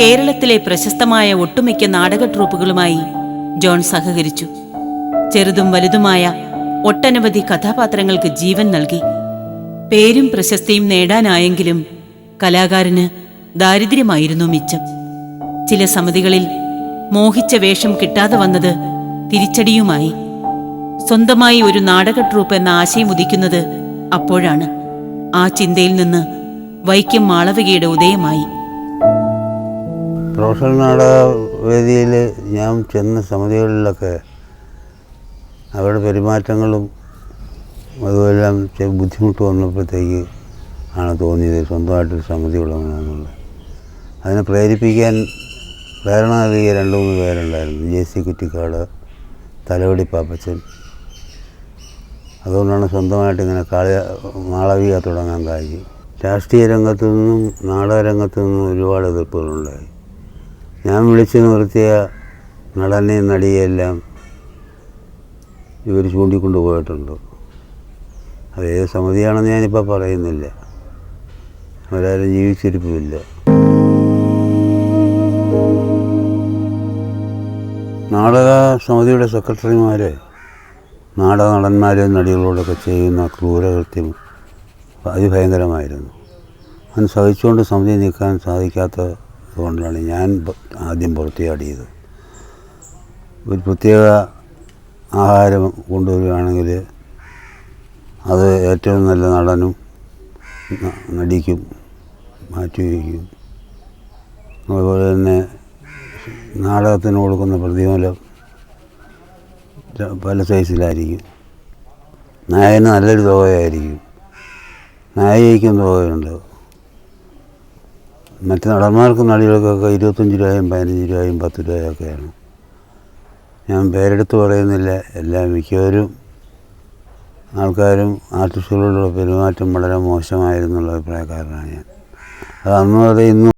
കേരളത്തിലെ പ്രശസ്തമായ ഒട്ടുമിക്ക നാടക ട്രൂപ്പുകളുമായി ജോൺ സഹകരിച്ചു. ചെറുതും വലുതുമായ ഒട്ടനവധി കഥാപാത്രങ്ങൾക്ക് ജീവൻ നൽകി. പേരും പ്രശസ്തിയും നേടാനായെങ്കിലും കലാകാരന് ദാരിദ്ര്യമായിരുന്നു മിച്ചം. ചില സമിതികളിൽ മോഹിച്ച വേഷം കിട്ടാതെ വന്നത് തിരിച്ചടിയുമായി. സ്വന്തമായി ഒരു നാടക ട്രൂപ്പ് എന്ന ആശയം ഉദിക്കുന്നത് അപ്പോഴാണ്. ആ ചിന്തയിൽ നിന്ന് വൈക്കം മാളവികയുടെ ഉദയമായി. നാടക വേദിയിൽ ഞാൻ ചെന്ന സമിതികളിലൊക്കെ അവരുടെ പെരുമാറ്റങ്ങളും അതുമെല്ലാം ബുദ്ധിമുട്ട് വന്നപ്പോഴത്തേക്ക് ആണ് തോന്നിയത് സ്വന്തമായിട്ടൊരു സമിതി തുടങ്ങണമെന്നുള്ളത്. അതിനെ പ്രേരിപ്പിക്കാൻ പ്രേരണ നൽകിയ രണ്ട് മൂന്ന് പേരുണ്ടായിരുന്നു. J C Kuttikkad Thalavady Pappachan. അതുകൊണ്ടാണ് സ്വന്തമായിട്ട് ഇങ്ങനെ കാളിയ മാളവിക തുടങ്ങാൻ കാര്യം. രാഷ്ട്രീയ രംഗത്തു നിന്നും നാടക രംഗത്തു നിന്നും ഒരുപാട് എതിർപ്പുകളുണ്ടായി. ഞാൻ വിളിച്ചു നിർത്തിയ നടനെയും നടിയെല്ലാം ഇവർ ചൂണ്ടിക്കൊണ്ട് പോയിട്ടുണ്ട്. അതേ സമിതിയാണെന്ന് ഞാനിപ്പോൾ പറയുന്നില്ല. അവരാരും ജീവിച്ചിരിപ്പില്ല. നാടക സമിതിയുടെ സെക്രട്ടറിമാർ നാടക നടന്മാരെയും നടികളോടൊക്കെ ചെയ്യുന്ന ക്രൂരകൃത്യം അതിഭയങ്കരമായിരുന്നു. അത് സഹിച്ചുകൊണ്ട് സമിതി നിൽക്കാൻ സാധിക്കാത്തത് കൊണ്ടാണ് ഞാൻ ആദ്യം പുറത്തിയാടിയത് ഒരു പ്രത്യേക ആഹാരം കൊണ്ടുവരികയാണെങ്കിൽ അത് ഏറ്റവും നല്ല നടനും നടിക്കും മാറ്റി വയ്ക്കും അതുപോലെ തന്നെ നാടകത്തിന് കൊടുക്കുന്ന പ്രതിഫലം പല സൈസിലായിരിക്കും. നായകന് നല്ലൊരു തുകയായിരിക്കും. നായികയ്ക്കും തുകയുണ്ട്. മറ്റ് നടന്മാർക്കും നടികൾക്കൊക്കെ ഇരുപത്തഞ്ച് രൂപയും പതിനഞ്ച് രൂപയും പത്ത് രൂപയൊക്കെയാണ് ഞാൻ പേരെടുത്ത് പറയുന്നില്ല. എല്ലാ മിക്കവരും ആൾക്കാരും ആർട്ടിസ്റ്റുകളോടുള്ള പെരുമാറ്റം വളരെ മോശമായിരുന്നുള്ള അഭിപ്രായക്കാരനാണ് ഞാൻ. അത് അന്ന് അത് ഇന്നും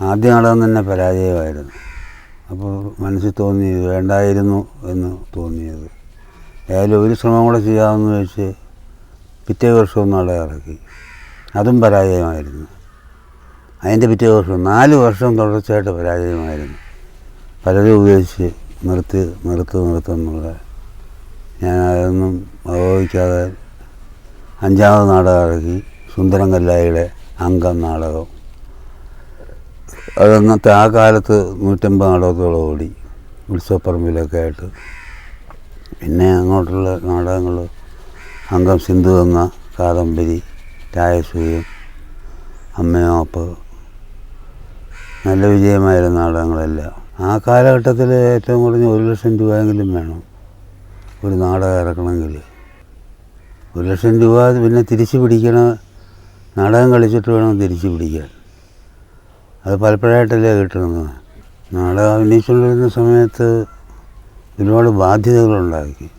ആദ്യ നാടകം തന്നെ പരാജയമായിരുന്നു. അപ്പോൾ മനസ്സിൽ തോന്നി വേണ്ടായിരുന്നു എന്ന് തോന്നിയത്. ഏതായാലും ഒരു ശ്രമം കൂടെ ചെയ്യാമെന്ന് വെച്ച് പിറ്റേ വർഷവും നാടകം ഇറക്കി. അതും പരാജയമായിരുന്നു. അതിന്റെ പിറ്റേ വർഷം നാല് വർഷം തുടർച്ചയായിട്ട് പരാജയമായിരുന്നു. പലരും ഉപയോഗിച്ച് നിർത്തി നിർത്ത് നിർത്തുന്നുള്ള ഞാൻ അതൊന്നും അവഗണിക്കാതെ അഞ്ചാമത് നാടകം ഇറക്കി. സുന്ദരം കല്ലായിയുടെ അംഗം നാടകം. അതന്നത്തെ ആ കാലത്ത് നൂറ്റമ്പത് നാടകത്തോളം ഓടി. ഉത്സവപ്പറമ്പിലൊക്കെ ആയിട്ട്. പിന്നെ അങ്ങോട്ടുള്ള നാടകങ്ങൾ അംഗം സിന്ധു എന്ന കാദംബരി രായസൂയം അമ്മയോപ്പ് നല്ല വിജയമായിരുന്ന നാടകങ്ങളെല്ലാം. ആ കാലഘട്ടത്തിൽ ഏറ്റവും കുറഞ്ഞ ഒരു ലക്ഷം രൂപയെങ്കിലും വേണം. ഒരു നാടകം ഇറക്കണമെങ്കിൽ ഒരു ലക്ഷം രൂപ പിന്നെ തിരിച്ചു പിടിക്കണം നാടകം കളിച്ചിട്ട് വേണം തിരിച്ചു പിടിക്കാൻ. അത് പലപ്പോഴായിട്ടല്ലേ കിട്ടുന്നത്. നാടകം അഭിനയിച്ചുകൊണ്ടിരുന്ന സമയത്ത് ഒരുപാട് ബാധ്യതകളുണ്ടാക്കി.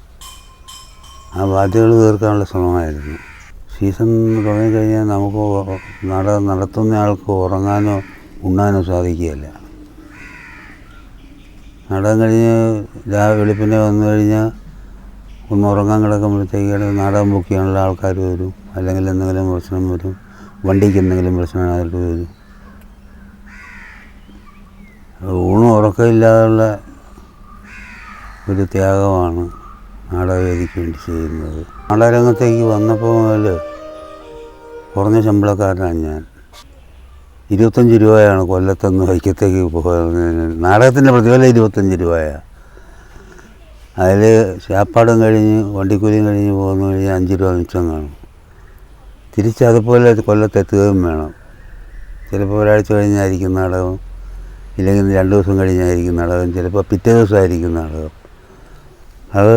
ആ ബാധ്യതകൾ തീർക്കാനുള്ള ശ്രമമായിരുന്നു. സീസൺ തുടങ്ങിക്കഴിഞ്ഞാൽ നമുക്ക് ഉ- നാടകം നടത്തുന്ന ആൾക്ക് ഉറങ്ങാനോ ഉണ്ണാനോ സാധിക്കുകയില്ല. നാടകം കഴിഞ്ഞ് രാവിലെ വെളുപ്പിനെ വന്നു കഴിഞ്ഞാൽ ഒന്ന് ഉറങ്ങാൻ കിടക്കുമ്പോഴത്തേക്കാണ് നാടകം ബുക്ക് ചെയ്യാനുള്ള ആൾക്കാർ വരും. അല്ലെങ്കിൽ എന്തെങ്കിലും പ്രശ്നം വരും. വണ്ടിക്ക് എന്തെങ്കിലും പ്രശ്നമായിട്ട് വരും. ഊണും ഉറക്കമില്ലാതുള്ള ഒരു ത്യാഗമാണ് നാടകവേദിക്ക് വേണ്ടി ചെയ്യുന്നത്. നാടകരംഗത്തേക്ക് വന്നപ്പോൾ മുതൽ കുറഞ്ഞ ശമ്പളക്കാരനാണ് ഞാൻ. ഇരുപത്തഞ്ച് രൂപയാണ് കൊല്ലത്തുനിന്ന് വൈക്കത്തേക്ക് പോകുന്നതിന് നാടകത്തിന്റെ പ്രതിഫലം ഇരുപത്തഞ്ച് രൂപയാണ്. അതിൽ ശാപ്പാടും കഴിഞ്ഞ് വണ്ടിക്കൂലിയും കഴിഞ്ഞ് പോകുന്ന കഴിഞ്ഞ് അഞ്ച് രൂപ മിച്ചം കാണും. തിരിച്ച് അതുപോലെ കൊല്ലത്തെത്തുകയും വേണം. ചിലപ്പോൾ ഒരാഴ്ച കഴിഞ്ഞായിരിക്കും നാടകം ഇല്ലെങ്കിൽ രണ്ട് ദിവസം കഴിഞ്ഞായിരിക്കും നാടകം ചിലപ്പോൾ പിറ്റേ ദിവസമായിരിക്കും നാടകം അത്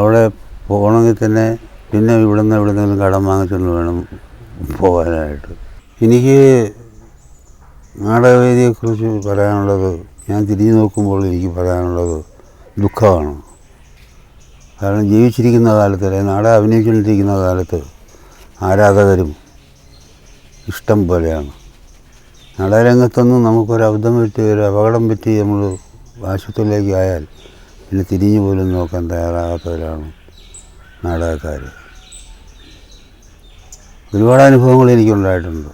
അവിടെ പോകണമെങ്കിൽ തന്നെ പിന്നെ ഇവിടുന്ന് എവിടുന്നെങ്കിലും കടം വാങ്ങിച്ചുകൊണ്ട് വേണം പോകാനായിട്ട്. എനിക്ക് നാടകവേദിയെക്കുറിച്ച് പറയാനുള്ളത് ഞാൻ തിരിഞ്ഞു നോക്കുമ്പോൾ എനിക്ക് പറയാനുള്ളത് ദുഃഖമാണ്. കാരണം ജീവിച്ചിരിക്കുന്ന കാലത്ത് അല്ലെങ്കിൽ നാടകം അഭിനയിച്ചുകൊണ്ടിരിക്കുന്ന കാലത്ത് ആരാധകരും ഇഷ്ടം പോലെയാണ്. നാടകരംഗത്തൊന്നും നമുക്കൊരു അബദ്ധം പറ്റി ഒരു അപകടം പറ്റി നമ്മൾ ആശുപത്രിയിലേക്ക് ആയാൽ പിന്നെ തിരിഞ്ഞു പോലും നോക്കാൻ തയ്യാറാകാത്തവരാണ് നാടകക്കാർ ഒരുപാട് അനുഭവങ്ങൾ എനിക്കുണ്ടായിട്ടുണ്ട്.